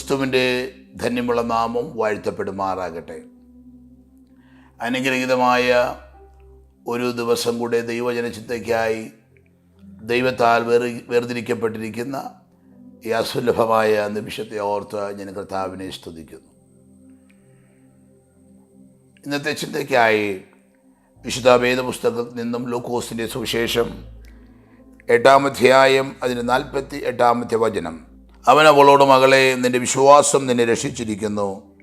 ക്രിസ്തുവിന്റെ ധന്യമുള്ള നാമം വാഴ്ത്തപ്പെടുമാറാകട്ടെ. അനുഗ്രഹീതമായ ഒരു ദിവസം കൂടെ ദൈവജന ചിന്തയ്ക്കായി ദൈവത്താൽ വേർ വേർതിരിക്കപ്പെട്ടിരിക്കുന്ന ഈ അസുലഭമായ നിമിഷത്തെ ഓർത്ത് ഞാൻ കർത്താവിനെ സ്തുതിക്കുന്നു. ഇന്നത്തെ ചിന്തയ്ക്കായി വിശുദ്ധ വേദപുസ്തകത്തിൽ നിന്നും ലൂക്കോസിന്റെ സുവിശേഷം എട്ടാമധ്യായം അതിന്റെ നാൽപ്പത്തി എട്ടാമത്തെ വചനം. അവൻ അവളോട് മകളെ നിന്റെ വിശ്വാസം നിന്നെ രക്ഷിച്ചിരിക്കുന്നു.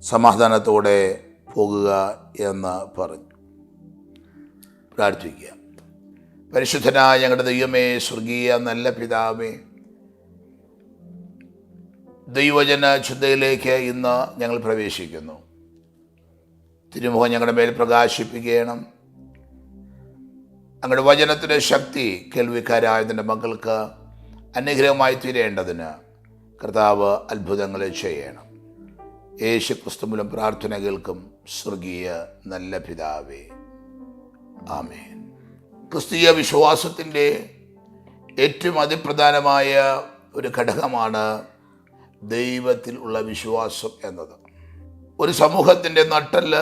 സമാധാനത്തോടെ പോകുക എന്ന് പറഞ്ഞു. പ്രാർത്ഥിക്കുക. പരിശുദ്ധനായ ഞങ്ങളുടെ ദൈവമേ സ്വർഗീയ നല്ല പിതാവേ ദൈവജന ചിന്തയിലേക്ക് ഇന്ന് ഞങ്ങൾ പ്രവേശിക്കുന്നു. തിരുമുഖം ഞങ്ങളുടെ മേൽ പ്രകാശിപ്പിക്കണം അങ്ങയുടെ വചനത്തിന്റെ ശക്തി കേൾവിക്കാരായതിന്റെ മക്കൾക്ക് അനുഗ്രഹമായി തീരേണ്ടതിന് കർത്താവ് അത്ഭുതങ്ങളെ ചെയ്യണം. യേശു ക്രിസ്തുമൂലം പ്രാർത്ഥന കേൾക്കും സ്വർഗീയ നല്ല പിതാവേ. ആമേൻ. ക്രിസ്തീയ വിശ്വാസത്തിന്റെ ഏറ്റവും അതിപ്രധാനമായ ഒരു ഘടകമാണ് ദൈവത്തിൽ ഉള്ള വിശ്വാസം എന്നത്. ഒരു സമൂഹത്തിന്റെ നട്ടൽ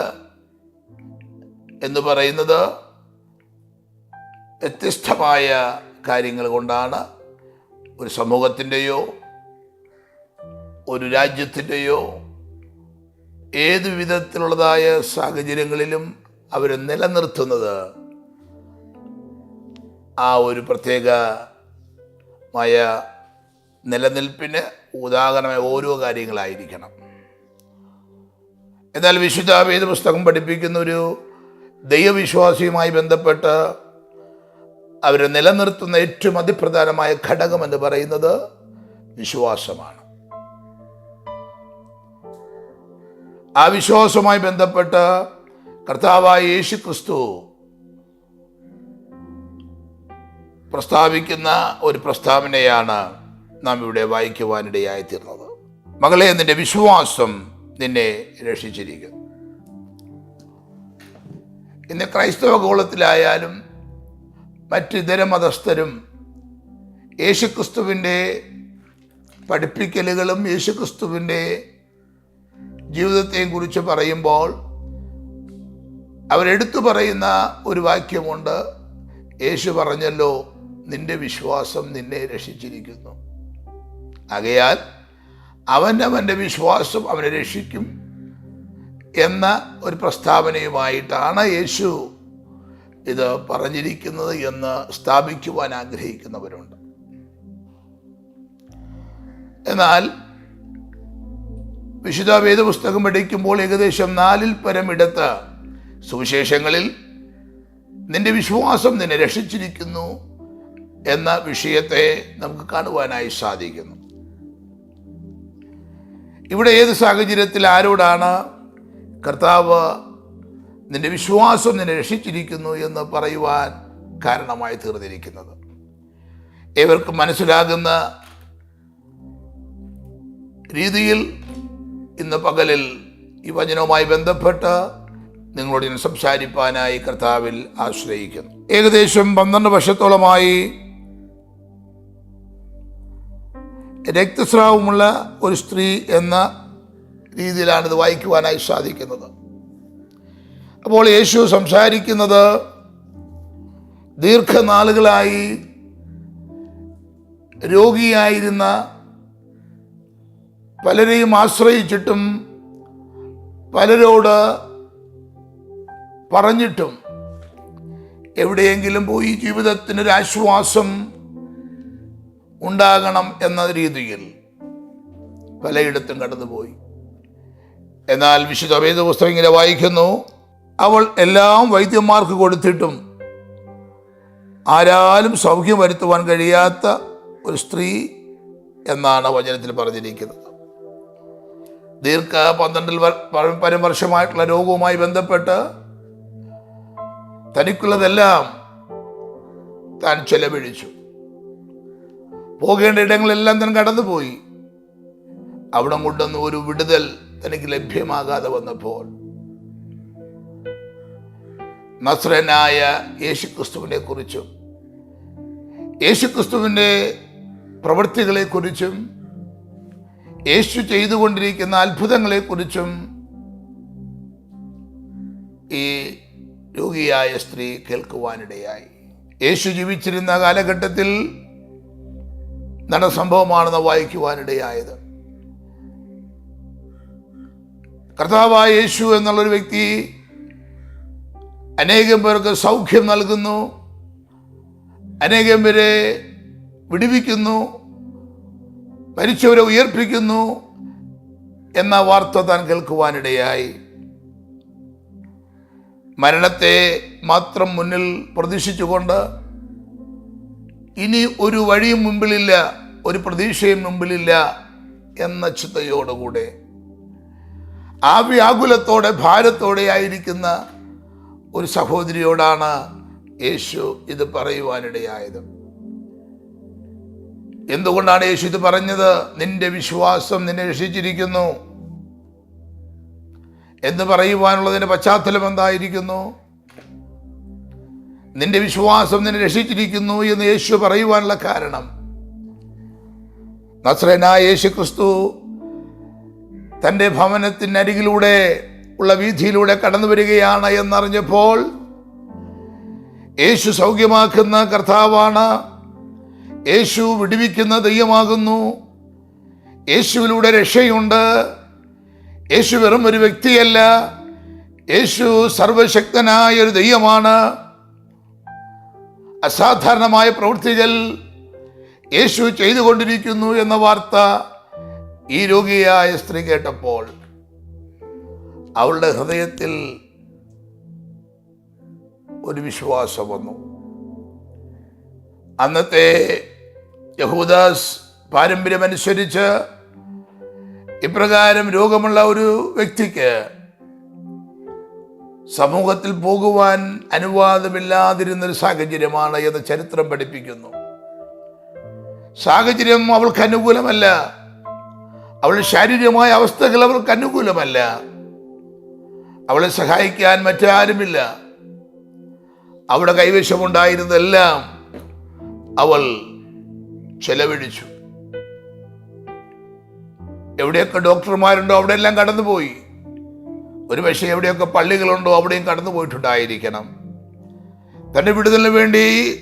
എന്ന് പറയുന്നത് വ്യത്യസ്തമായ കാര്യങ്ങൾ കൊണ്ടാണ് ഒരു സമൂഹത്തിന്റെയോ ഒരു രാജ്യത്തിന്റെയോ ഏത് വിധത്തിലുള്ളതായ സാഹചര്യങ്ങളിലും അവർ നിലനിർത്തുന്നത് ആ ഒരു പ്രത്യേകമായ നിലനിൽപ്പിന് ഉദാഹരണമായ ഓരോ കാര്യങ്ങളായിരിക്കണം. എന്നാൽ വിശുദ്ധ വേദ പുസ്തകം പഠിപ്പിക്കുന്ന ഒരു ദൈവവിശ്വാസിയുമായി ബന്ധപ്പെട്ട് അവർ നിലനിർത്തുന്ന ഏറ്റവും അതിപ്രധാനമായ ഘടകം എന്ന് പറയുന്നത് വിശ്വാസമാണ്. ആ വിശ്വാസവുമായി ബന്ധപ്പെട്ട് കർത്താവായ യേശു ക്രിസ്തു പ്രസ്താവിക്കുന്ന ഒരു പ്രസ്താവനയാണ് നാം ഇവിടെ വായിക്കുവാനിടയായി തീർന്നത്. മകളെ നിന്റെ വിശ്വാസം നിന്നെ രക്ഷിച്ചിരിക്കും. ഇന്ന് ക്രൈസ്തവ ഗോളത്തിലായാലും മറ്റ് ഇതര മതസ്ഥരും യേശുക്രിസ്തുവിന്റെ പഠിപ്പിക്കലുകളും യേശുക്രിസ്തുവിന്റെ ജീവിതത്തെയും കുറിച്ച് പറയുമ്പോൾ അവരെടുത്തു പറയുന്ന ഒരു വാക്യമുണ്ട് യേശു പറഞ്ഞല്ലോ നിന്റെ വിശ്വാസം നിന്നെ രക്ഷിച്ചിരിക്കുന്നു. ആകയാൽ അവനവന്റെ വിശ്വാസം അവനെ രക്ഷിക്കും എന്ന ഒരു പ്രസ്താവനയുമായിട്ടാണ് യേശു ഇത് പറഞ്ഞിരിക്കുന്നത് എന്ന് സ്ഥാപിക്കുവാൻ ആഗ്രഹിക്കുന്നവരുണ്ട്. എന്നാൽ വിശുദ്ധ വേദപുസ്തകം പഠിക്കുമ്പോൾ ഏകദേശം നാലിൽ പരം ഇടത്ത് സുവിശേഷങ്ങളിൽ നിന്റെ വിശ്വാസം നിന്നെ രക്ഷിച്ചിരിക്കുന്നു എന്ന വിഷയത്തെ നമുക്ക് കാണുവാനായി സാധിക്കുന്നു. ഇവിടെ ഏത് സാഹചര്യത്തിൽ ആരോടാണ് കർത്താവ് നിന്റെ വിശ്വാസം നിന്നെ രക്ഷിച്ചിരിക്കുന്നു എന്ന് പറയുവാൻ കാരണമായി തീർന്നിരിക്കുന്നത്. ഏവർക്കും മനസ്സിലാകുന്ന രീതിയിൽ ഇന്ന് പകലിൽ ഈ വചനവുമായി ബന്ധപ്പെട്ട് നിങ്ങളോട് ഞാൻ സംസാരിപ്പാനായി കർത്താവിൽ ആശ്രയിക്കുന്നു. ഏകദേശം പന്ത്രണ്ട് വർഷത്തോളമായി രക്തസ്രാവമുള്ള ഒരു സ്ത്രീ എന്ന രീതിയിലാണ് ഇത് വായിക്കുവാനായി സാധിക്കുന്നത്. അപ്പോൾ യേശു സംസാരിക്കുന്നത് ദീർഘനാളുകളായി രോഗിയായിരുന്ന പലരെയും ആശ്രയിച്ചിട്ടും പലരോട് പറഞ്ഞിട്ടും എവിടെയെങ്കിലും പോയി ജീവിതത്തിനൊരാശ്വാസം ഉണ്ടാകണം എന്ന രീതിയിൽ പലയിടത്തും കടന്നുപോയി. എന്നാൽ വിശുദ്ധ വേദപുസ്തകം ഇങ്ങനെ വായിക്കുന്നു. അവൾ എല്ലാം വൈദ്യന്മാർക്ക് കൊടുത്തിട്ടും ആരാലും സൗഖ്യം വരുത്തുവാൻ കഴിയാത്ത ഒരു സ്ത്രീ എന്നാണ് വചനത്തിൽ പറഞ്ഞിരിക്കുന്നത്. ദീർഘ പന്ത്രണ്ടിൽ പരം വർഷമായിട്ടുള്ള രോഗവുമായി ബന്ധപ്പെട്ട് തനിക്കുള്ളതെല്ലാം താൻ ചെലവഴിച്ചു. പോകേണ്ട ഇടങ്ങളെല്ലാം താൻ കടന്നുപോയി. അവിടെ കൊണ്ടൊന്നും ഒരു വിടുതൽ തനിക്ക് ലഭ്യമാകാതെ വന്നപ്പോൾ നസ്രനായ യേശുക്രിസ്തുവിനെ കുറിച്ചും യേശുക്രിസ്തുവിന്റെ പ്രവൃത്തികളെക്കുറിച്ചും യേശു ചെയ്തുകൊണ്ടിരിക്കുന്ന അത്ഭുതങ്ങളെക്കുറിച്ചും ഈ രോഗിയായ സ്ത്രീ കേൾക്കുവാനിടയായി. യേശു ജീവിച്ചിരുന്ന കാലഘട്ടത്തിൽ നടന്ന സംഭവമാണെന്ന് വായിക്കുവാനിടയായത്. കർത്താവായ യേശു എന്നുള്ളൊരു വ്യക്തി അനേകം പേർക്ക് സൗഖ്യം നൽകുന്നു. അനേകം പേരെ വിടിവിക്കുന്നു. മരിച്ചവരെ ഉയർപ്പിക്കുന്നു എന്ന വാർത്ത താൻ കേൾക്കുവാനിടയായി. മരണത്തെ മാത്രം മുന്നിൽ പ്രതീക്ഷിച്ചുകൊണ്ട് ഇനി ഒരു വഴിയും മുമ്പിലില്ല ഒരു പ്രതീക്ഷയും മുമ്പിലില്ല എന്ന ചിന്തയോടുകൂടെ. ആ വ്യാകുലത്തോടെ ഭാരത്തോടെ ആയിരിക്കുന്ന ഒരു സഹോദരിയോടാണ് യേശു ഇത് പറയുവാനിടയായത്. എന്തുകൊണ്ടാണ് യേശു ഇത് പറഞ്ഞത്? നിന്റെ വിശ്വാസം നിന്നെ രക്ഷിച്ചിരിക്കുന്നു. എന്ന് പറയുവാനുള്ളതിന്റെ പശ്ചാത്തലം എന്തായിരിക്കുന്നു? നിന്റെ വിശ്വാസം നിന്നെ രക്ഷിച്ചിരിക്കുന്നു എന്ന് യേശു പറയുവാനുള്ള കാരണം. നസ്രനായ യേശു ക്രിസ്തു തന്റെ ഭവനത്തിനരികിലൂടെ ഉള്ള വീഥിയിലൂടെ കടന്നു വരികയാണ് എന്നറിഞ്ഞപ്പോൾ യേശു സൗഖ്യമാക്കുന്ന കർത്താവാണ്. യേശു വിടുവിക്കുന്ന ദൈവമാകുന്നു. യേശുവിലൂടെ രക്ഷയുണ്ട്. യേശു വെറും ഒരു വ്യക്തിയല്ല. യേശു സർവശക്തനായ ഒരു ദൈവമാണ്. അസാധാരണമായ പ്രവൃത്തികൾ യേശു ചെയ്തുകൊണ്ടിരിക്കുന്നു എന്ന വാർത്ത ഈ രോഗിയായ സ്ത്രീ കേട്ടപ്പോൾ അവളുടെ ഹൃദയത്തിൽ ഒരു വിശ്വാസം വന്നു. അന്നത്തെ യഹൂദാസ് പാരമ്പര്യമനുസരിച്ച് ഇപ്രകാരം രോഗമുള്ള ഒരു വ്യക്തിക്ക് സമൂഹത്തിൽ പോകുവാൻ അനുവാദമില്ലാതിരുന്നൊരു സാഹചര്യമാണ് എന്ന് ചരിത്രം പഠിപ്പിക്കുന്നു. സാഹചര്യം അവൾക്ക് അനുകൂലമല്ല അവളുടെ ശാരീരികമായ അവസ്ഥകൾ അവൾക്ക് അനുകൂലമല്ല അവളെ സഹായിക്കാൻ മറ്റാരുമില്ല. അവിടെ കൈവശമുണ്ടായിരുന്നതെല്ലാം അവൾ ചെലവഴിച്ചു. എവിടെയൊക്കെ ഡോക്ടർമാരുണ്ടോ അവിടെയെല്ലാം കടന്നുപോയി. ഒരു പക്ഷേ എവിടെയൊക്കെ പള്ളികളുണ്ടോ അവിടെയും കടന്നു പോയിട്ടുണ്ടായിരിക്കണം തന്റെ വിടുതലിന് വേണ്ടി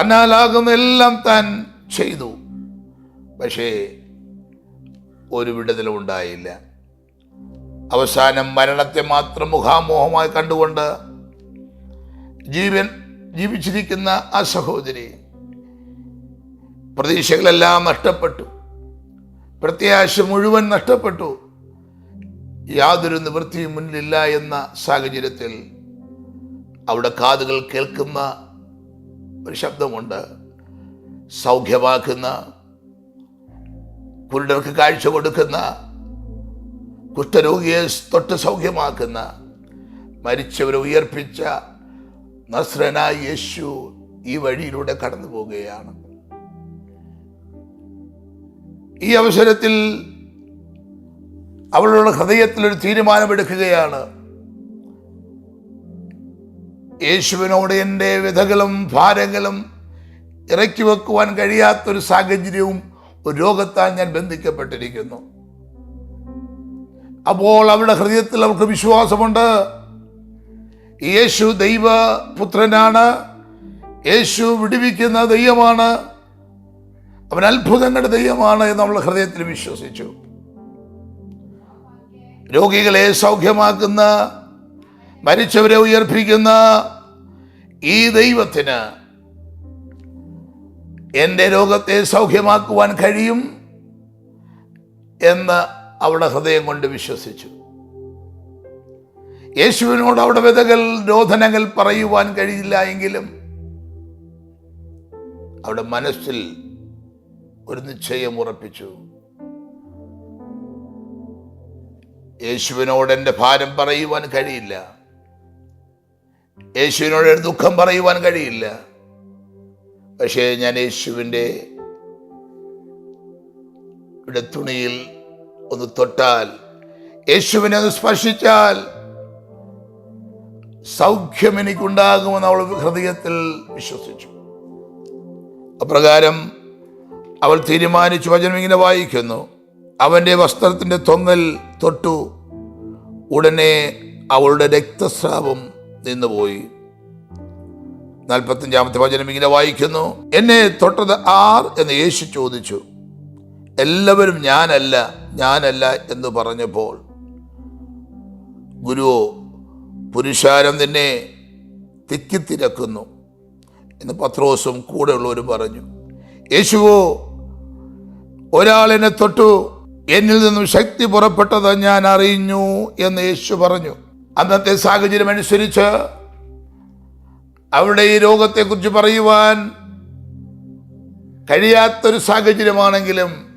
തന്നാലാകുന്ന എല്ലാം താൻ ചെയ്തു. പക്ഷേ ഒരു വിടുതലും ഉണ്ടായില്ല. അവസാനം മരണത്തെ മാത്രം മുഖാമോഹമായി കണ്ടുകൊണ്ട് ജീവൻ ജീവിച്ചിരിക്കുന്ന ആ സഹോദരി പ്രതീക്ഷകളെല്ലാം നഷ്ടപ്പെട്ടു. പ്രത്യാശ മുഴുവൻ നഷ്ടപ്പെട്ടു. യാതൊരു നിവൃത്തിയും മുന്നിലില്ല എന്ന സാഹചര്യത്തിൽ അവിടെ കാതുകൾ കേൾക്കുന്ന ഒരു ശബ്ദമുണ്ട്. സൗഖ്യമാക്കുന്ന കുരുടർക്ക് കാഴ്ച കൊടുക്കുന്ന കുഷ്ഠരോഗിയെ തൊട്ട് സൗഖ്യമാക്കുന്ന മരിച്ചവരെ ഉയർപ്പിച്ച നസ്രനായ യേശു ഈ വഴിയിലൂടെ കടന്നു പോവുകയാണ്. ഈ അവസരത്തിൽ അവളുടെ ഹൃദയത്തിൽ ഒരു തീരുമാനമെടുക്കുകയാണ്. യേശുവിനോട് എന്റെ വിധകളും ഭാരങ്ങളും ഇറക്കി വെക്കുവാൻ കഴിയാത്തൊരു സാഹചര്യവും ഒരു രോഗത്താൽ ഞാൻ ബന്ധിക്കപ്പെട്ടിരിക്കുന്നു. അപ്പോൾ അവരുടെ ഹൃദയത്തിൽ അവർക്ക് വിശ്വാസമുണ്ട്. യേശു ദൈവ പുത്രനാണ് യേശു വിടിവിക്കുന്ന ദൈവമാണ്. അവൻ അത്ഭുതങ്ങളുടെ ദൈവമാണ് എന്ന് നമ്മൾ ഹൃദയത്തിൽ വിശ്വസിച്ചു. രോഗികളെ സൗഖ്യമാക്കുന്ന മരിച്ചവരെ ഉയർപ്പിക്കുന്ന ഈ ദൈവത്തിന് എന്റെ രോഗത്തെ സൗഖ്യമാക്കുവാൻ കഴിയും എന്ന് അവളുടെ ഹൃദയം കൊണ്ട് വിശ്വസിച്ചു. യേശുവിനോട് അവിടെ വിതകൾ രോധനകൾ പറയുവാൻ കഴിയില്ല എങ്കിലും അവിടെ മനസ്സിൽ ഒരു നിശ്ചയം ഉറപ്പിച്ചു. യേശുവിനോട് എന്റെ ഭാരം പറയുവാൻ കഴിയില്ല. യേശുവിനോട് എന്റെ ദുഃഖം പറയുവാൻ കഴിയില്ല. പക്ഷേ ഞാൻ യേശുവിന്റെ തുണിയിൽ ഒന്ന് തൊട്ടാൽ യേശുവിനെ ഒന്ന് സ്പർശിച്ചാൽ സൗഖ്യം എനിക്കുണ്ടാകുമെന്ന് അവൾ ഹൃദയത്തിൽ വിശ്വസിച്ചു. അപ്രകാരം അവൾ തീരുമാനിച്ചു വചനം ഇങ്ങനെ വായിക്കുന്നു. അവന്റെ വസ്ത്രത്തിന്റെ തൊങ്ങൽ തൊട്ടു. ഉടനെ അവളുടെ രക്തസ്രാവം നിന്നുപോയി. നാൽപ്പത്തഞ്ചാമത്തെ വചനം ഇങ്ങനെ വായിക്കുന്നു. എന്നെ തൊട്ടത് ആർ? എന്ന് യേശു ചോദിച്ചു. എല്ലാവരും ഞാനല്ല ഞാനല്ല എന്ന് പറഞ്ഞപ്പോൾ ഗുരുവോ പുരുഷാരം നിന്നെ തിക്കിത്തിരക്കുന്നു എന്ന് പത്രോസും കൂടെയുള്ളവരും പറഞ്ഞു. യേശുവോ ഒരാളിനെ തൊട്ടു എന്നിൽ നിന്നും ശക്തി പുറപ്പെട്ടത് ഞാൻ അറിയുന്നു എന്ന് യേശു പറഞ്ഞു. അന്നത്തെ സാഹചര്യം അനുസരിച്ച് അവിടെ ഈ രോഗത്തെക്കുറിച്ച് പറയുവാൻ കഴിയാത്തൊരു സാഹചര്യമാണെങ്കിലും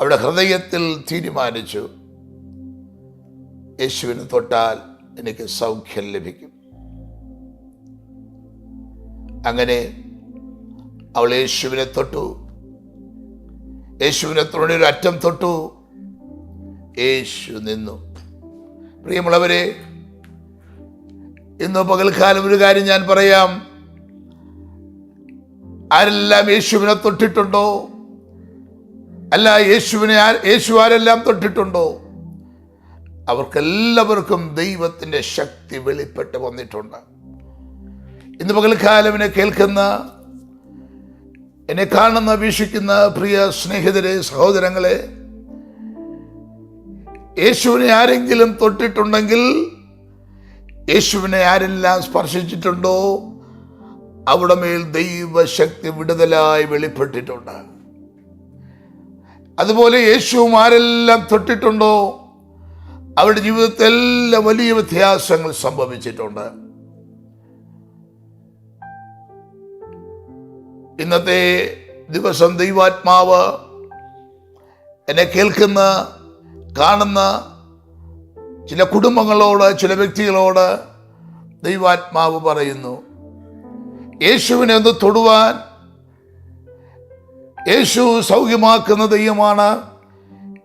അവിടെ ഹൃദയത്തിൽ തീരുമാനിച്ചു യേശുവിനെ തൊട്ടാൽ എനിക്ക് സൗഖ്യം ലഭിക്കും. അങ്ങനെ അവൾ യേശുവിനെ തൊട്ടു. യേശുവിനെ തൊടി ഒരു അറ്റം തൊട്ടു. യേശു നിന്നു. പ്രിയമുള്ളവരെ ഇന്ന് പകൽക്കാലം ഒരു കാര്യം ഞാൻ പറയാം. ആരെല്ലാം യേശുവിനെ തൊട്ടിട്ടുണ്ടോ? അല്ല യേശുവിനെ യേശു ആരെല്ലാം തൊട്ടിട്ടുണ്ടോ? അവർക്കെല്ലാവർക്കും ദൈവത്തിന്റെ ശക്തി വെളിപ്പെട്ട് വന്നിട്ടുണ്ട്. ഇന്ന് പകൽക്കാലം കേൾക്കുന്ന എന്നെ കാണുന്ന വീക്ഷിക്കുന്ന പ്രിയ സ്നേഹിതരെ സഹോദരങ്ങളെ യേശുവിനെ ആരെങ്കിലും തൊട്ടിട്ടുണ്ടെങ്കിൽ യേശുവിനെ ആരെല്ലാം സ്പർശിച്ചിട്ടുണ്ടോ? അവിടെ മേൽ ദൈവശക്തി വിടുതലായി വെളിപ്പെട്ടിട്ടുണ്ട്. അതുപോലെ യേശുവും ആരെല്ലാം തൊട്ടിട്ടുണ്ടോ? അവരുടെ ജീവിതത്തിൽ എല്ലാം വലിയ വ്യത്യാസങ്ങൾ സംഭവിച്ചിട്ടുണ്ട്. ഇന്നത്തെ ദിവസം ദൈവാത്മാവ് എന്നെ കേൾക്കുന്ന കാണുന്ന ചില കുടുംബങ്ങളോട് ചില വ്യക്തികളോട് ദൈവാത്മാവ് പറയുന്നു യേശുവിനെ ഒന്ന് തൊടുവാൻ യേശു സൗഖ്യമാക്കുന്ന ദൈവമാണ്.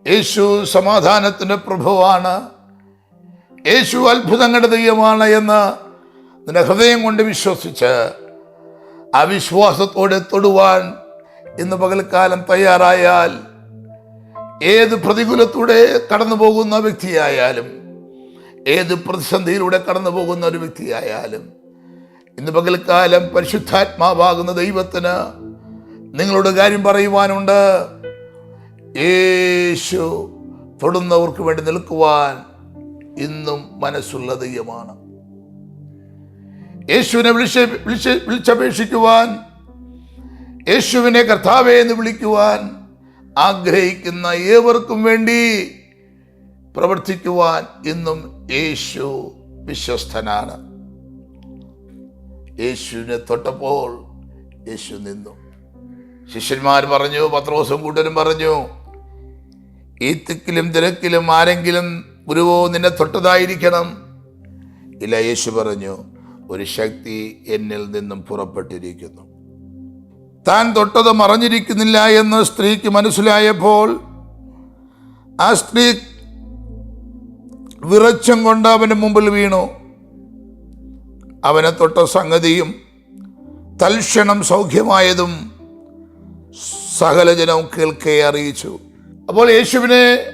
യേശു സമാധാനത്തിന്റെ പ്രഭുവാണ്. യേശു അത്ഭുതങ്ങളുടെ ദൈവമാണ് എന്ന് നിന്റെ ഹൃദയം കൊണ്ട് വിശ്വസിച്ച് ആ വിശ്വാസത്തോടെ തൊടുവാൻ ഇന്ന് പകൽക്കാലം തയ്യാറായാൽ ഏത് പ്രതികൂലത്തൂടെ കടന്നു പോകുന്ന വ്യക്തിയായാലും ഏത് പ്രതിസന്ധിയിലൂടെ കടന്നു പോകുന്ന ഒരു വ്യക്തിയായാലും ഇന്ന് പകൽക്കാലം പരിശുദ്ധാത്മാവാകുന്ന ദൈവത്തിന് നിങ്ങളോട് കാര്യം പറയുവാനുണ്ട്. യേശു തൊടുന്നവർക്ക് വേണ്ടി നിൽക്കുവാൻ ഇന്നും മനസ്സുള്ള ദൈവമാണ്. യേശുവിനെ വിളിച്ച് വിളിച്ച് വിളിച്ചപേക്ഷിക്കുവാൻ യേശുവിനെ കർത്താവേ എന്ന് വിളിക്കുവാൻ ആഗ്രഹിക്കുന്ന ഏവർക്കും വേണ്ടി പ്രവർത്തിക്കുവാൻ ഇന്നും യേശു വിശ്വസ്തനാണ്. യേശുവിനെ തൊട്ടപ്പോൾ യേശു നിന്നു. ശിഷ്യന്മാർ പറഞ്ഞു പത്രോസും കൂട്ടരും പറഞ്ഞു ഈ തിക്കിലും തിരക്കിലും ആരെങ്കിലും ഗുരുവോ നിന്നെ തൊട്ടതായിരിക്കണം. ഇല്ല യേശു പറഞ്ഞു ഒരു ശക്തി എന്നിൽ നിന്നും പുറപ്പെട്ടിരിക്കുന്നു. താൻ തൊട്ടത് മറഞ്ഞിരിക്കുന്നില്ല എന്ന് സ്ത്രീക്ക് മനസ്സിലായപ്പോൾ ആ സ്ത്രീ വിറച്ചം കൊണ്ട് അവന്റെ മുമ്പിൽ വീണു. അവനെ തൊട്ട സംഗതിയും തൽക്ഷണം സൗഖ്യമായതും സകല ജനവും കേൾക്കെ അറിയിച്ചു. അപ്പോൾ യേശുവിനെ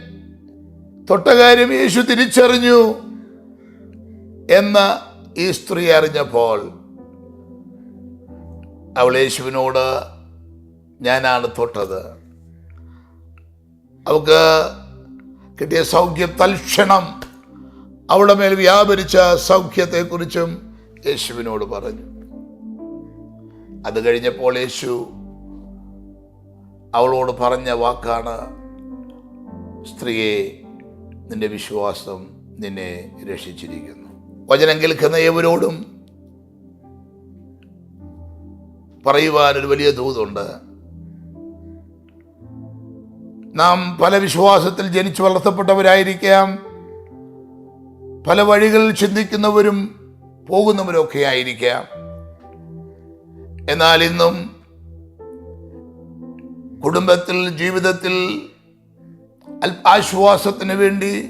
തൊട്ട കാര്യം യേശു തിരിച്ചറിഞ്ഞു എന്ന ഈ സ്ത്രീ അറിഞ്ഞപ്പോൾ അവൾ യേശുവിനോട് ഞാനാണ് തൊട്ടത്. അവൾക്ക് കിട്ടിയ സൗഖ്യം തൽക്ഷണം അവളുടെ മേൽ വ്യാപരിച്ച സൗഖ്യത്തെക്കുറിച്ചും യേശുവിനോട് പറഞ്ഞു. അത് കഴിഞ്ഞപ്പോൾ യേശു അവളോട് പറഞ്ഞ വാക്കാണ് സ്ത്രീയെ നിന്റെ വിശ്വാസം നിന്നെ രക്ഷിച്ചിരിക്കുന്നു. വചനം കേൾക്കുന്ന ഏവരോടും പറയുവാനൊരു വലിയ തോതുണ്ട് നാം പല വിശ്വാസത്തിൽ ജനിച്ചു വളർത്തപ്പെട്ടവരായിരിക്കാം പല വഴികളിൽ ചിന്തിക്കുന്നവരും പോകുന്നവരൊക്കെ ആയിരിക്കാം എന്നാൽ ഇന്നും കുടുംബത്തിൽ ജീവിതത്തിൽ അല്പാശ്വാസത്തിന് വേണ്ടി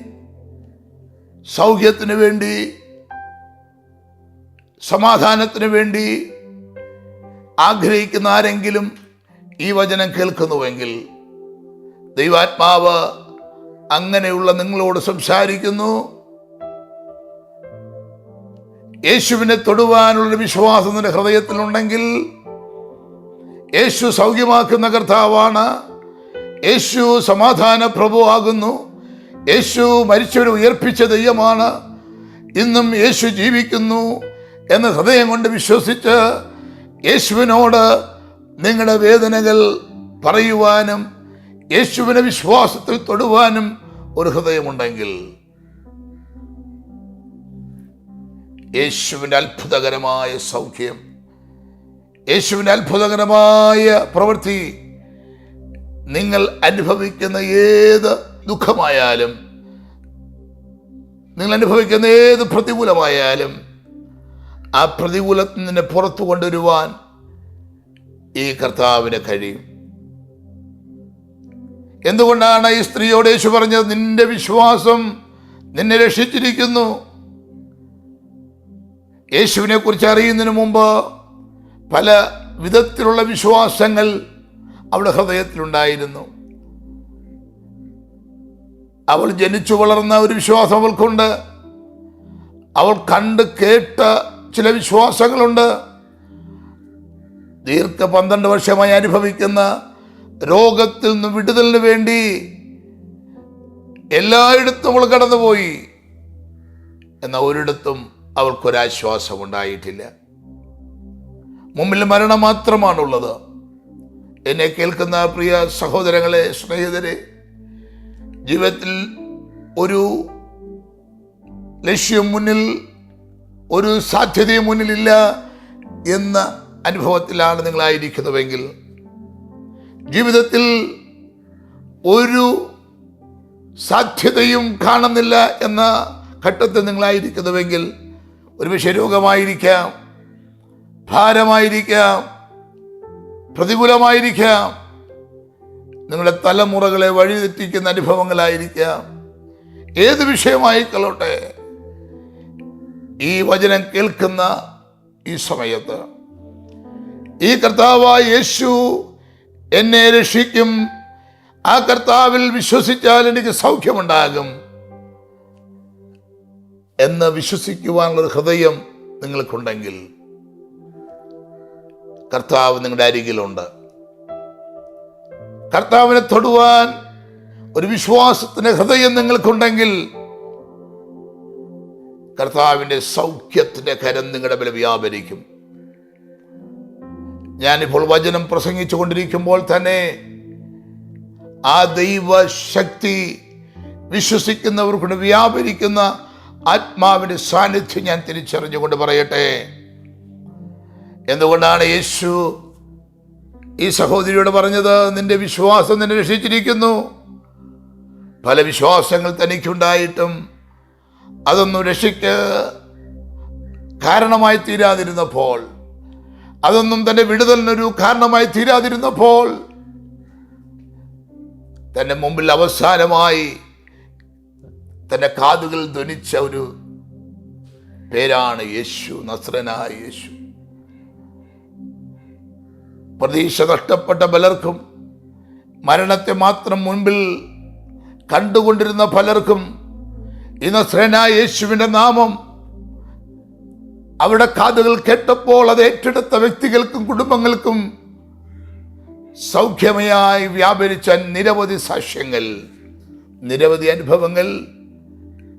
സൗഖ്യത്തിന് വേണ്ടി സമാധാനത്തിന് വേണ്ടി ആഗ്രഹിക്കുന്ന ആരെങ്കിലും ഈ വചനം കേൾക്കുന്നുവെങ്കിൽ ദൈവാത്മാവ് അങ്ങനെയുള്ള നിങ്ങളോട് സംസാരിക്കുന്നു. യേശുവിനെ തൊടുവാനുള്ളൊരു വിശ്വാസം നിന്റെ ഹൃദയത്തിലുണ്ടെങ്കിൽ യേശു സൗഖ്യമാക്കുന്ന കർത്താവാണ്. യേശു സമാധാന പ്രഭുവാകുന്നു. യേശു മരിച്ചവരെ ഉയർപ്പിച്ച ദൈവമാണ്. ഇന്നും യേശു ജീവിക്കുന്നു എന്ന് ഹൃദയം കൊണ്ട് വിശ്വസിച്ച് യേശുവിനോട് നിങ്ങളുടെ വേദനകൾ പറയുവാനും യേശുവിനെ വിശ്വാസത്തിൽ തൊടുവാനും ഒരു ഹൃദയമുണ്ടെങ്കിൽ യേശുവിന്റെ അത്ഭുതകരമായ സൗഖ്യം യേശുവിന്റെ അത്ഭുതകരമായ പ്രവൃത്തി. നിങ്ങൾ അനുഭവിക്കുന്ന ഏത് ദുഃഖമായാലും നിങ്ങൾ അനുഭവിക്കുന്ന ഏത് പ്രതികൂലമായാലും ആ പ്രതികൂലത്തിൽ നിന്ന് പുറത്തു കൊണ്ടുവരുവാൻ ഈ കർത്താവിന് കഴിയും. എന്തുകൊണ്ടാണ് ഈ സ്ത്രീയോട് യേശു പറഞ്ഞത്? നിന്റെ വിശ്വാസം നിന്നെ രക്ഷിച്ചിരിക്കുന്നു. യേശുവിനെ കുറിച്ച് അറിയുന്നതിന് മുമ്പ് പല വിധത്തിലുള്ള വിശ്വാസങ്ങൾ അവളുടെ ഹൃദയത്തിലുണ്ടായിരുന്നു. അവൾ ജനിച്ചു വളർന്ന ഒരു വിശ്വാസം അവൾക്കുണ്ട്. അവൾ കണ്ട് കേട്ട ചില വിശ്വാസങ്ങളുണ്ട്. ദീർഘ പന്ത്രണ്ട് വർഷമായി അനുഭവിക്കുന്ന രോഗത്തിൽ നിന്ന് വിടുതലിന് വേണ്ടി എല്ലായിടത്തും അവൾ കടന്നുപോയി. എന്നാൽ ഒരിടത്തും അവൾക്കൊരാശ്വാസം ഉണ്ടായിട്ടില്ല മുമ്പിൽ മരണം മാത്രമാണുള്ളത് എന്നെ കേൾക്കുന്ന പ്രിയ സഹോദരങ്ങളെ സ്നേഹിതരെ ജീവിതത്തിൽ ഒരു ലക്ഷ്യം മുന്നിൽ ഒരു സാധ്യതയും മുന്നിലില്ല എന്ന അനുഭവത്തിലാണ് നിങ്ങളായിരിക്കുന്നുവെങ്കിൽ ജീവിതത്തിൽ ഒരു സാധ്യതയും കാണുന്നില്ല എന്ന ഘട്ടത്തിൽ നിങ്ങളായിരിക്കുന്നുവെങ്കിൽ ഒരു വിഷരോഗമായിരിക്കാം ഭാരമായിരിക്കാം. പ്രതികൂലമായിരിക്കാം. നിങ്ങളുടെ തലമുറകളെ വഴിതെറ്റിക്കുന്ന അനുഭവങ്ങളായിരിക്കാം. ഏത് വിഷയമായിക്കൊള്ളട്ടെ? ഈ വചനം കേൾക്കുന്ന ഈ സമയത്ത് ഈ കർത്താവായ യേശു എന്നെ രക്ഷിക്കും. ആ കർത്താവിൽ വിശ്വസിച്ചാൽ എനിക്ക് സൗഖ്യമുണ്ടാകും എന്ന് വിശ്വസിക്കുവാനുള്ള ഹൃദയം നിങ്ങൾക്കുണ്ടെങ്കിൽ കർത്താവ് നിങ്ങളുടെ അരികിലുണ്ട്. കർത്താവിനെ തൊടുവാൻ ഒരു വിശ്വാസത്തിന്റെ ഹൃദയം നിങ്ങൾക്കുണ്ടെങ്കിൽ കർത്താവിന്റെ സൗഖ്യത്തിന്റെ കരം നിങ്ങളുടെ മേലെ വ്യാപരിക്കും. ഞാനിപ്പോൾ വചനം പ്രസംഗിച്ചു കൊണ്ടിരിക്കുമ്പോൾ തന്നെ ആ ദൈവശക്തി വിശ്വസിക്കുന്നവർക്കൊണ്ട് വ്യാപരിക്കുന്ന ആത്മാവിന്റെ സാന്നിധ്യം ഞാൻ തിരിച്ചറിഞ്ഞുകൊണ്ട് പറയട്ടെ. എന്തുകൊണ്ടാണ് യേശു ഈ സഹോദരിയോട് പറഞ്ഞത്? നിന്റെ വിശ്വാസം നിന്നെ രക്ഷിച്ചിരിക്കുന്നു. പല വിശ്വാസങ്ങൾ തനിക്കുണ്ടായിട്ടും അതൊന്നും രക്ഷയ്ക്ക് കാരണമായി തീരാതിരുന്നപ്പോൾ അതൊന്നും തന്റെ വിടുതലിനൊരു കാരണമായി തീരാതിരുന്നപ്പോൾ തന്റെ മുമ്പിൽ അവസാനമായി തന്റെ കാതുകൾ ധ്വനിച്ച ഒരു പേരാണ് യേശു നസ്രനായ യേശു. പ്രതീക്ഷ നഷ്ടപ്പെട്ട പലർക്കും മരണത്തെ മാത്രം മുൻപിൽ കണ്ടുകൊണ്ടിരുന്ന പലർക്കും ഇന്ന് നസ്രനായ യേശുവിന്റെ നാമം അവിടെ കാതുകൾ കേട്ടപ്പോൾ അത് ഏറ്റെടുത്ത വ്യക്തികൾക്കും കുടുംബങ്ങൾക്കും സൗഖ്യമയായി വ്യാപരിച്ച നിരവധി സാക്ഷ്യങ്ങൾ നിരവധി അനുഭവങ്ങൾ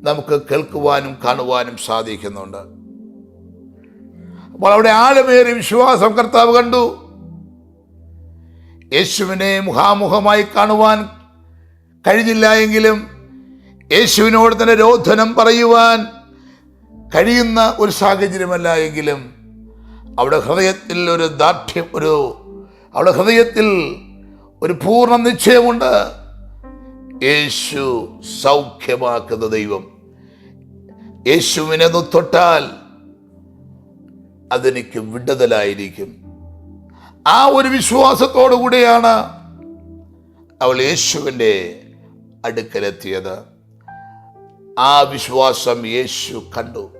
നമുക്ക് കേൾക്കുവാനും കാണുവാനും സാധിക്കുന്നുണ്ട്. അപ്പോൾ അവിടെ ആഴമേറിയ വിശ്വാസം കർത്താവ് കണ്ടു. യേശുവിനെ മുഖാമുഖമായി കാണുവാൻ കഴിഞ്ഞില്ല എങ്കിലും യേശുവിനോട് തന്നെ രോധനം പറയുവാൻ കഴിയുന്ന ഒരു സാഹചര്യമല്ല എങ്കിലും അവിടെ ഹൃദയത്തിൽ ഒരു ദാർഢ്യം ഒരു അവിടെ ഹൃദയത്തിൽ ഒരു പൂർണ നിശ്ചയമുണ്ട്. യേശു സൗഖ്യമാക്കുന്ന ദൈവം. യേശുവിനെ തൊട്ടാൽ അതെനിക്ക് വിടുതലായിരിക്കും. ആ ഒരു വിശ്വാസത്തോടു കൂടിയാണ് അവൾ യേശുവിന്റെ അടുക്കലെത്തിയത്. ആ വിശ്വാസം യേശു കണ്ടു.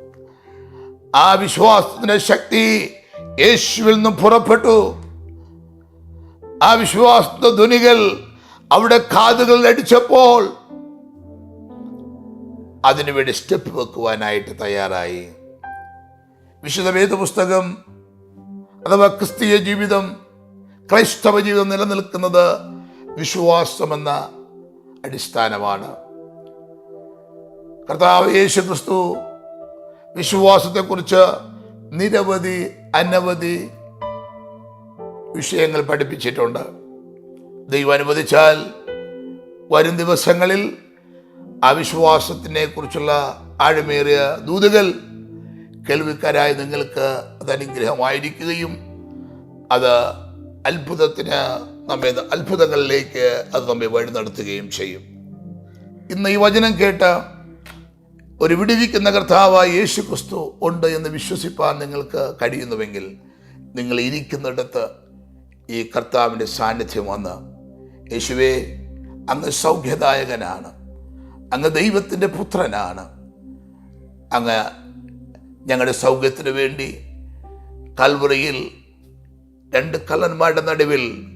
ആ വിശ്വാസത്തിന്റെ ശക്തി യേശുവിൽ നിന്നും പുറപ്പെട്ടു. ആ വിശ്വാസത്തിന്റെ ധ്വനികൾ അവിടെ കാതുകളിൽ അടിച്ചപ്പോൾ അതിനുവേണ്ടി സ്റ്റെപ്പ് വെക്കുവാനായിട്ട് തയ്യാറായി. വിശുദ്ധ വേദപുസ്തകം അഥവാ ക്രിസ്തീയ ജീവിതം ക്രൈസ്തവ ജീവിതം നിലനിൽക്കുന്നത് വിശ്വാസമെന്ന അടിസ്ഥാനമാണ്. കർത്താവ് യേശു ക്രിസ്തു വിശ്വാസത്തെക്കുറിച്ച് നിരവധി അനവധി വിഷയങ്ങൾ പഠിപ്പിച്ചിട്ടുണ്ട്. ദൈവം അനുവദിച്ചാൽ വരും ദിവസങ്ങളിൽ അവിശ്വാസത്തിനെ കുറിച്ചുള്ള ആഴമേറിയ ദൂതുകൾ കേൾവിക്കാരായ നിങ്ങൾക്ക് അത് അനുഗ്രഹമായിരിക്കുകയും അത് അത്ഭുതത്തിന് നമ്മെ അത്ഭുതങ്ങളിലേക്ക് അത് നമ്മെ വഴി നടത്തുകയും ചെയ്യും. ഇന്ന് ഈ വചനം കേട്ട് ഒരു വിടുവിക്കുന്ന കർത്താവായ യേശു ക്രിസ്തു ഉണ്ട് എന്ന് വിശ്വസിപ്പാൻ നിങ്ങൾക്ക് കഴിയുന്നുവെങ്കിൽ നിങ്ങൾ ഇരിക്കുന്നിടത്ത് ഈ കർത്താവിന്റെ സാന്നിധ്യം വന്ന് യേശുവേ അങ്ങ് സൗഖ്യദായകനാണ് അങ്ങ് ദൈവത്തിന്റെ പുത്രനാണ് അങ്ങ് ഞങ്ങളുടെ സൗഖ്യത്തിന് വേണ്ടി കൽവറിയിൽ രണ്ട് കള്ളന്മാരുടെ നടുവിൽ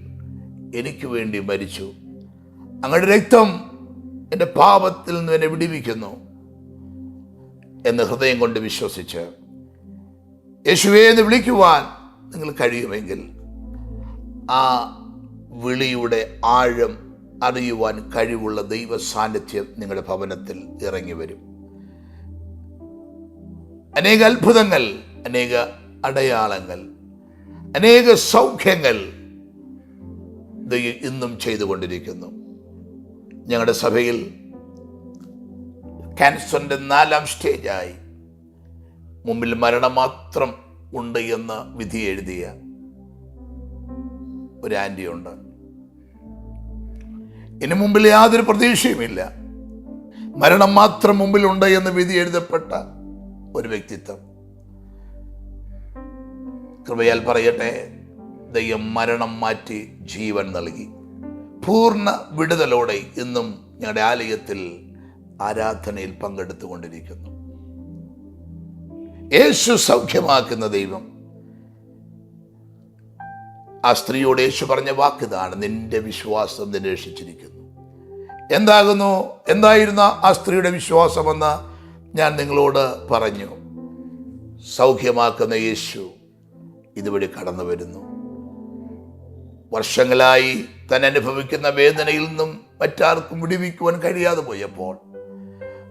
എനിക്ക് വേണ്ടി മരിച്ചു. അങ്ങയുടെ രക്തം എന്റെ പാപത്തിൽ നിന്ന് എന്നെ വിടിവിക്കുന്നു എന്ന് ഹൃദയം കൊണ്ട് വിശ്വസിച്ച് യേശുവേ എന്ന് വിളിക്കുവാൻ നിങ്ങൾ കഴിയുമെങ്കിൽ ആ വിളിയുടെ ആഴം അറിയുവാൻ കഴിവുള്ള ദൈവ സാന്നിധ്യം നിങ്ങളുടെ ഭവനത്തിൽ ഇറങ്ങി വരും. അനേക അത്ഭുതങ്ങൾ അനേക അടയാളങ്ങൾ അനേക സൗഖ്യങ്ങൾ ഇന്നും ചെയ്തുകൊണ്ടിരിക്കുന്നു. ഞങ്ങളുടെ സഭയിൽ ക്യാൻസറിന്റെ നാലാം സ്റ്റേജായി. മുമ്പിൽ മരണം മാത്രം ഉണ്ട് എന്ന് വിധി എഴുതിയ ഒരു ആന്റിയുണ്ട്. ഇനി മുമ്പിൽ യാതൊരു പ്രതീക്ഷയുമില്ല. മരണം മാത്രം മുമ്പിലുണ്ട് എന്ന് വിധി എഴുതപ്പെട്ട ഒരു വ്യക്തിത്വം. കൃപയാൽ പറയട്ടെ ദൈവം മരണം മാറ്റി ജീവൻ നൽകി. പൂർണ വിടുതലോടെ ഇന്നും ഞങ്ങളുടെ ആലയത്തിൽ ആരാധനയിൽ പങ്കെടുത്തുകൊണ്ടിരിക്കുന്നു. യേശു സൗഖ്യമാക്കുന്ന ദൈവം ആ സ്ത്രീയോട് യേശു പറഞ്ഞ വാക്കിതാണ് നിന്റെ വിശ്വാസം നിന്നെ രക്ഷിച്ചിരിക്കുന്നു എന്താകുന്നു? എന്തായിരുന്ന ആ സ്ത്രീയുടെ വിശ്വാസമെന്ന് ഞാൻ നിങ്ങളോട് പറഞ്ഞു. സൗഖ്യമാക്കുന്ന യേശു ഇതുവഴി കടന്നു വരുന്നു. വർഷങ്ങളായി താൻ അനുഭവിക്കുന്ന വേദനയിൽ നിന്നും മറ്റാർക്കും വിടിവിക്കുവാൻ കഴിയാതെ പോയപ്പോൾ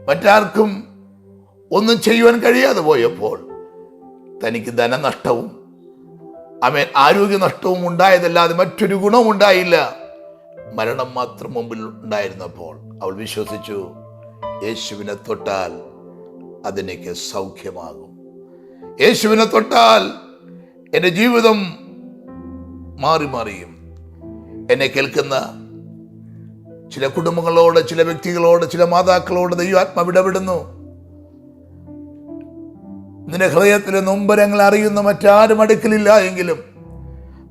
മറ്റാർക്കും ഒന്നും ചെയ്യുവാൻ കഴിയാതെ പോയപ്പോൾ തനിക്ക് ധനനഷ്ടവും അമേൻ ആരോഗ്യനഷ്ടവും ഉണ്ടായതല്ലാതെ മറ്റൊരു ഗുണവും ഉണ്ടായില്ല. മരണം മാത്രം മുമ്പിൽ ഉണ്ടായിരുന്നപ്പോൾ അവൾ വിശ്വസിച്ചു യേശുവിനെ തൊട്ടാൽ അതെനിക്ക് സൗഖ്യമാകും. യേശുവിനെ തൊട്ടാൽ എന്റെ ജീവിതം മാറി മാറിയും. എന്നെ കേൾക്കുന്ന ചില കുടുംബങ്ങളോട് ചില വ്യക്തികളോട് ചില മാതാക്കളോട് ദൈവാത്മാവ് ഇടപെടുന്നു നിന്റെ ഹൃദയത്തിലെ നൊമ്പരങ്ങൾ അറിയുന്ന മറ്റാരും അടുക്കലില്ല എങ്കിലും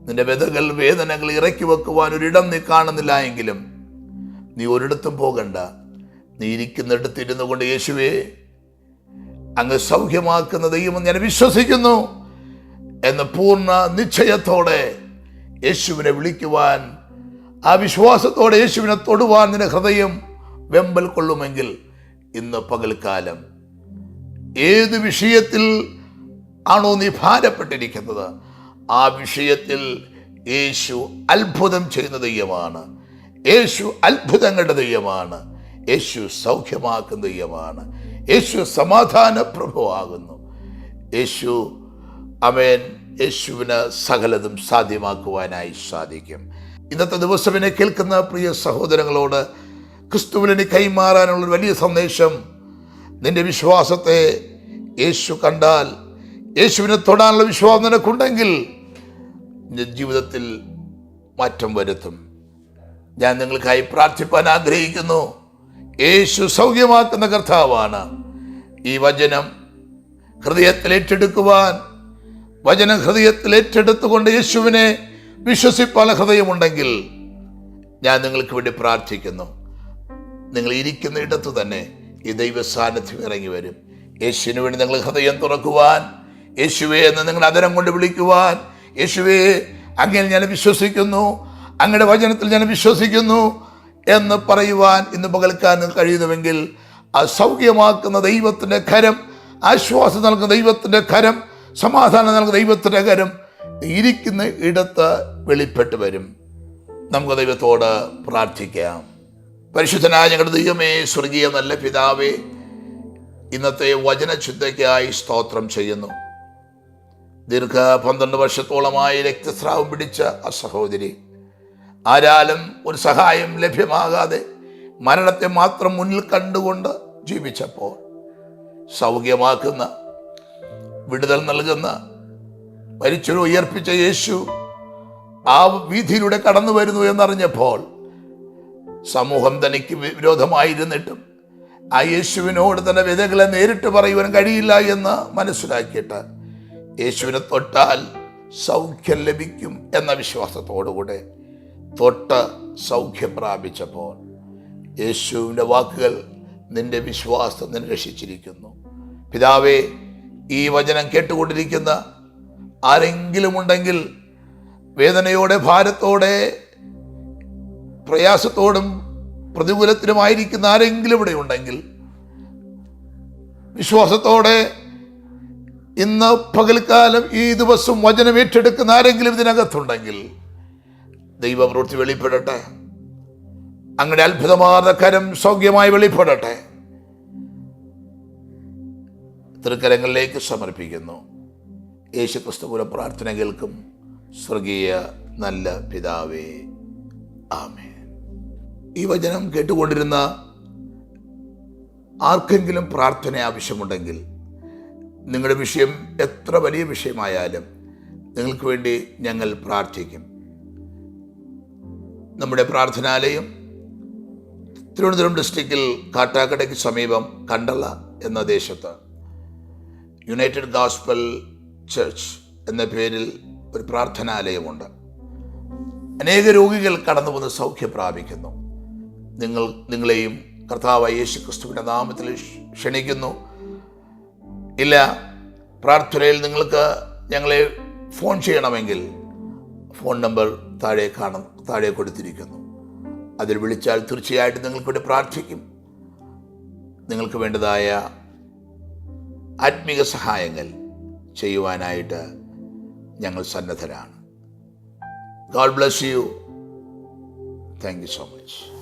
നിന്റെ വ്യതകൾ വേദനകൾ ഇറക്കി വെക്കുവാൻ ഒരിടം നീ കാണുന്നില്ല എങ്കിലും നീ ഒരിടത്തും പോകണ്ട. നീ ഇരിക്കുന്നിടത്തിരുന്നു കൊണ്ട് യേശുവേ അങ്ങ് സൗഖ്യമാക്കുന്ന ദൈവം ഞാൻ വിശ്വസിക്കുന്നു. എന്ന പൂർണ നിശ്ചയത്തോടെ യേശുവിനെ വിളിക്കുവാൻ ആ വിശ്വാസത്തോടെ യേശുവിനെ തൊടുവാൻ നിന്റെ ഹൃദയം വെമ്പൽ കൊള്ളുമെങ്കിൽ ഇന്ന് പകൽക്കാലം ഏത് വിഷയത്തിൽ ആണോ നീ ഭാരപ്പെട്ടിരിക്കുന്നത് ആ വിഷയത്തിൽ യേശു അത്ഭുതം ചെയ്യുന്ന ദൈവമാണ്. യേശു അത്ഭുതങ്ങളുടെ ദൈവമാണ്. യേശു സൗഖ്യമാക്കുന്ന ദൈവമാണ്. യേശു സമാധാന പ്രഭുവാകുന്നു യേശു അമേൻ യേശുവിന് സകലതും സാധ്യമാക്കുവാനായി സാധിക്കും. ഇന്നത്തെ ദിവസം എന്നെ കേൾക്കുന്ന പ്രിയ സഹോദരങ്ങളോട് ക്രിസ്തുവിനെ കൈമാറാനുള്ള വലിയ സന്ദേശം നിന്റെ വിശ്വാസത്തെ യേശു കണ്ടാൽ യേശുവിനെ തൊടാനുള്ള വിശ്വാസം നിനക്കുണ്ടെങ്കിൽ നിന്റെ ജീവിതത്തിൽ മാറ്റം വരുത്തും. ഞാൻ നിങ്ങൾക്കായി പ്രാർത്ഥിപ്പാൻ ആഗ്രഹിക്കുന്നു. യേശു സൗഖ്യമാക്കുന്ന കർത്താവാണ്. ഈ വചനം ഹൃദയത്തിൽ ഏറ്റെടുക്കുവാൻ വചനം ഹൃദയത്തിൽ ഏറ്റെടുത്തുകൊണ്ട് യേശുവിനെ വിശ്വസിപ്പാൻ ഹൃദയമുണ്ടെങ്കിൽ ഞാൻ നിങ്ങൾക്ക് വേണ്ടി പ്രാർത്ഥിക്കുന്നു. നിങ്ങൾ ഇരിക്കുന്ന ഇടത്ത് തന്നെ ഈ ദൈവ സാന്നിധ്യം ഇറങ്ങി വരും. യേശുവിന് വേണ്ടി നിങ്ങൾ ഹൃദയം തുറക്കുവാൻ യേശുവെ എന്ന് നിങ്ങൾ അതരം കൊണ്ട് വിളിക്കുവാൻ യേശുവെ അങ്ങനെ ഞാൻ വിശ്വസിക്കുന്നു അങ്ങയുടെ വചനത്തിൽ ഞാൻ വിശ്വസിക്കുന്നു എന്ന് പറയുവാൻ ഇന്ന് പകൽക്കാൻ കഴിയുന്നുവെങ്കിൽ ആ സൗഖ്യമാക്കുന്ന ദൈവത്തിന്റെ കരം ആശ്വാസം നൽകുന്ന ദൈവത്തിന്റെ കരം സമാധാനം നൽകുന്ന ദൈവത്തിന്റെ കരം ഇരിക്കുന്ന ഇടത്ത് വെളിപ്പെട്ട് വരും. നമുക്ക് ദൈവത്തോട് പ്രാർത്ഥിക്കാം. പരിശുദ്ധനായ ഞങ്ങളുടെ ദൈവമേ സ്വർഗീയ നല്ല പിതാവേ ഇന്നത്തെ വചനചിന്തയ്ക്കായി സ്തോത്രം ചെയ്യുന്നു. ദീർഘ പന്ത്രണ്ട് വർഷത്തോളമായി രക്തസ്രാവം പിടിച്ച ആ സഹോദരി. ആരാലും ഒരു സഹായം ലഭ്യമാകാതെ മരണത്തെ മാത്രം മുന്നിൽ കണ്ടുകൊണ്ട് ജീവിച്ചപ്പോൾ സൗഖ്യമാക്കുന്ന വിടുതൽ നൽകുന്ന മരിച്ചൊരു ഉയർപ്പിച്ച യേശു ആ വീതിയിലൂടെ കടന്നു വരുന്നു എന്നറിഞ്ഞപ്പോൾ സമൂഹം തനിക്ക് വിരോധമായിരുന്നിട്ടും ആ യേശുവിനോട് തന്നെ വിധകളെ നേരിട്ട് പറയുവാൻ കഴിയില്ല എന്ന് മനസ്സിലാക്കിയിട്ട് യേശുവിനെ തൊട്ടാൽ സൗഖ്യം ലഭിക്കും എന്ന വിശ്വാസത്തോടുകൂടെ തൊട്ട് സൗഖ്യം പ്രാപിച്ചപ്പോൾ യേശുവിന്റെ വാക്കുകൾ നിന്റെ വിശ്വാസം നിന്നെ രക്ഷിച്ചിരിക്കുന്നു. പിതാവേ ഈ വചനം കേട്ടുകൊണ്ടിരിക്കുന്ന ആരെങ്കിലും ഉണ്ടെങ്കിൽ വേദനയോടെ ഭാരത്തോടെ പ്രയാസത്തോടും പ്രതികൂലത്തിലുമായിരിക്കുന്ന ആരെങ്കിലും ഇവിടെ ഉണ്ടെങ്കിൽ വിശ്വാസത്തോടെ ഇന്ന് പകൽക്കാലം ഈ ദിവസം വചനം ഏറ്റെടുക്കുന്ന ആരെങ്കിലും ഇതിനകത്തുണ്ടെങ്കിൽ ദൈവപ്രവൃത്തി വെളിപ്പെടട്ടെ. അങ്ങനെ അത്ഭുതമാർന്ന കരം സൗഖ്യമായി വെളിപ്പെടട്ടെ. തൃക്കരങ്ങളിലേക്ക് സമർപ്പിക്കുന്നു. യേശു ക്രിസ്തുപുര പ്രാർത്ഥന കേൾക്കും. സ്വർഗീയ നല്ല പിതാവേ ആമേ ഈ വചനം കേട്ടുകൊണ്ടിരുന്ന ആർക്കെങ്കിലും പ്രാർത്ഥന ആവശ്യമുണ്ടെങ്കിൽ നിങ്ങളുടെ വിഷയം എത്ര വലിയ വിഷയമായാലും നിങ്ങൾക്ക് വേണ്ടി ഞങ്ങൾ പ്രാർത്ഥിക്കും. നമ്മുടെ പ്രാർത്ഥനാലയം തിരുവനന്തപുരം ഡിസ്ട്രിക്റ്റിൽ കാട്ടാക്കടയ്ക്ക് സമീപം കണ്ടള എന്ന ദേശത്ത് യുണൈറ്റഡ് ഗാസ്പൽ ചർച്ച് എന്ന പേരിൽ ഒരു പ്രാർത്ഥനാലയമുണ്ട്. അനേക രോഗികൾ കടന്നു വന്ന് സൗഖ്യം പ്രാപിക്കുന്നു. നിങ്ങൾ നിങ്ങളെയും കർത്താവ് യേശു ക്രിസ്തുവിന്റെ നാമത്തിൽ ക്ഷണിക്കുന്നു. ഇല്ല പ്രാർത്ഥനയിൽ നിങ്ങൾക്ക് ഞങ്ങളെ ഫോൺ ചെയ്യണമെങ്കിൽ ഫോൺ നമ്പർ താഴെ കാണും താഴെ കൊടുത്തിരിക്കുന്നു. അതിൽ വിളിച്ചാൽ തീർച്ചയായിട്ടും നിങ്ങൾക്ക് വേണ്ടി പ്രാർത്ഥിക്കും. നിങ്ങൾക്ക് വേണ്ടതായ ആത്മീക സഹായങ്ങൾ ചെയ്യുവാനായിട്ട് ഞങ്ങൾ സന്നദ്ധരാണ്. God bless you thank you so much